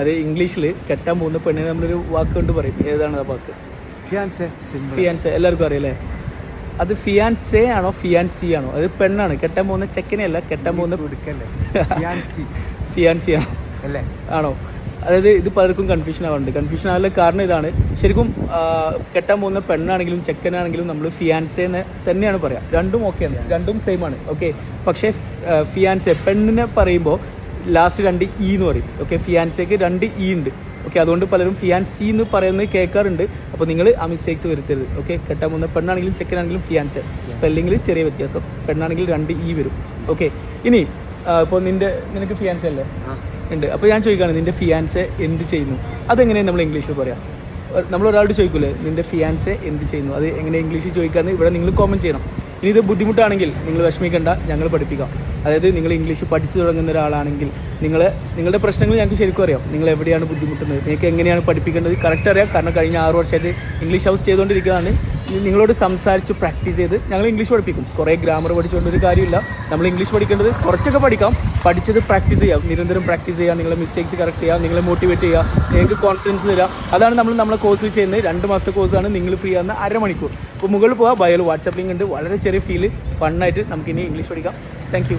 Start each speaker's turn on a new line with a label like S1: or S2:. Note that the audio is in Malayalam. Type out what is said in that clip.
S1: അത് ഇംഗ്ലീഷിൽ കെട്ടാൻ പോകുന്ന പെണ്ണിനെ നമ്മളൊരു വാക്ക് കൊണ്ട് പറയും. ഏതാണ് ആ വാക്ക്?
S2: Fiancé
S1: fiancé. എല്ലാവർക്കും അറിയില്ലേ അത് ഫിയാൻസെ ആണോ ഫിയാൻസി ആണോ അത് പെണ്ണാണ്. കെട്ടാൻ പോകുന്ന ചെക്കനെ അല്ല കെട്ടാൻ പോകുന്ന
S2: ഫിയാൻസി.
S1: ആണോ
S2: അല്ലേ?
S1: ആണോ? അതായത് ഇത് പലർക്കും കൺഫ്യൂഷൻ ആവാറുണ്ട്. കൺഫ്യൂഷൻ ആവാനുള്ള കാരണം ഇതാണ്. ശരിക്കും കെട്ടാൻ പോകുന്ന പെണ്ണാണെങ്കിലും ചെക്കനാണെങ്കിലും നമ്മൾ ഫിയാൻസെ എന്ന് തന്നെയാണ് പറയാം. രണ്ടും ഓക്കെയാണ് രണ്ടും സെയിം ആണ്. ഓക്കെ പക്ഷേ ഫിയാൻസെ പെണ്ണിനെ പറയുമ്പോൾ ലാസ്റ്റ് രണ്ട് ഇ എന്ന് പറയും. ഓക്കെ ഫിയാൻസേക്ക് രണ്ട് ഇ ഉണ്ട്. ഓക്കെ അതുകൊണ്ട് പലരും ഫിയാൻസി എന്ന് പറയുന്നത് കേൾക്കാറുണ്ട്. അപ്പോൾ നിങ്ങൾ ആ മിസ്റ്റേക്സ് വരുത്തരുത്. ഓക്കെ കെട്ടാൻ പോകുന്ന പെണ്ണാണെങ്കിലും ചെക്കനാണെങ്കിലും ഫിയാൻസ് സ്പെല്ലിങ്ങിൽ ചെറിയ വ്യത്യാസം. പെണ്ണാണെങ്കിൽ രണ്ട് ഇ വരും. ഓക്കെ ഇനി ഇപ്പോൾ നിന്റെ നിനക്ക് ഫിയാൻസ് അല്ലേ? ഉണ്ട്. അപ്പോൾ ഞാൻ ചോദിക്കുകയാണ് നിന്റെ ഫിയാൻസ് എന്ത് ചെയ്യുന്നു? അതെങ്ങനെയാണ് നമ്മൾ ഇംഗ്ലീഷിൽ പറയാം? നമ്മൾ ഒരാളോട് ചോദിക്കൂലേ നിന്റെ ഫിയാൻസ് എന്ത് ചെയ്യുന്നു? അത് എങ്ങനെ ഇംഗ്ലീഷിൽ ചോദിക്കാമെന്ന് ഇവിടെ നിങ്ങൾ കോമന്റ് ചെയ്യണം. ഇനി ഇത് ബുദ്ധിമുട്ടാണെങ്കിൽ നിങ്ങൾ വിഷമിക്കേണ്ട ഞങ്ങൾ പഠിപ്പിക്കാം. അതായത് നിങ്ങൾ ഇംഗ്ലീഷ് പഠിച്ചു തുടങ്ങുന്ന ഒരാളാണെങ്കിൽ നിങ്ങൾ നിങ്ങളുടെ പ്രശ്നങ്ങൾ ഞങ്ങൾക്ക് ശരിക്കും അറിയാം. നിങ്ങൾ എവിടെയാണ് ബുദ്ധിമുട്ടുന്നത്? നിങ്ങൾക്ക് എങ്ങനെയാണ് പഠിപ്പിക്കേണ്ടത്? കറക്റ്റ് അറിയാം. കാരണം കഴിഞ്ഞ ആറ് വർഷമായിട്ട് ഇംഗ്ലീഷ് ഹൗസ് ചെയ്തുകൊണ്ടിരിക്കുകയാണ്. നിങ്ങളോട് സംസാരിച്ച് പ്രാക്ടീസ് ചെയ്ത് ഞങ്ങൾ ഇംഗ്ലീഷ് പഠിപ്പിക്കും. കുറേ ഗ്രാമർ പഠിച്ചുകൊണ്ട് ഒരു കാര്യമില്ല. നമ്മൾ ഇംഗ്ലീഷ് പഠിക്കേണ്ടത് കുറച്ചൊക്കെ പഠിക്കാം. പഠിച്ചത് പ്രാക്ടീസ് ചെയ്യാം. നിരന്തരം പ്രാക്ടീസ് ചെയ്യാം. നിങ്ങളെ മിസ്റ്റേക്സ് കറക്റ്റ് ചെയ്യാം. നിങ്ങളെ മോട്ടിവേറ്റ് ചെയ്യുക നിങ്ങൾക്ക് കോൺഫിഡൻസ് തരാം അതാണ് നമ്മൾ നമ്മളെ കോഴ്സിൽ ചെയ്യുന്നത്. രണ്ട് മാസത്തെ കോഴ്സാണ് നിങ്ങൾ ഫ്രീ ആകുന്ന അരമണിക്കൂർ. മുകളിൽ പോകാം ബയൽ വാട്സപ്പ് ലിങ്ക് ഉണ്ട്. വളരെ ചെറിയ ഫീൽ ഫണ്ണായിട്ട് നമുക്ക് ഇനി ഇംഗ്ലീഷ് പഠിക്കാം. താങ്ക്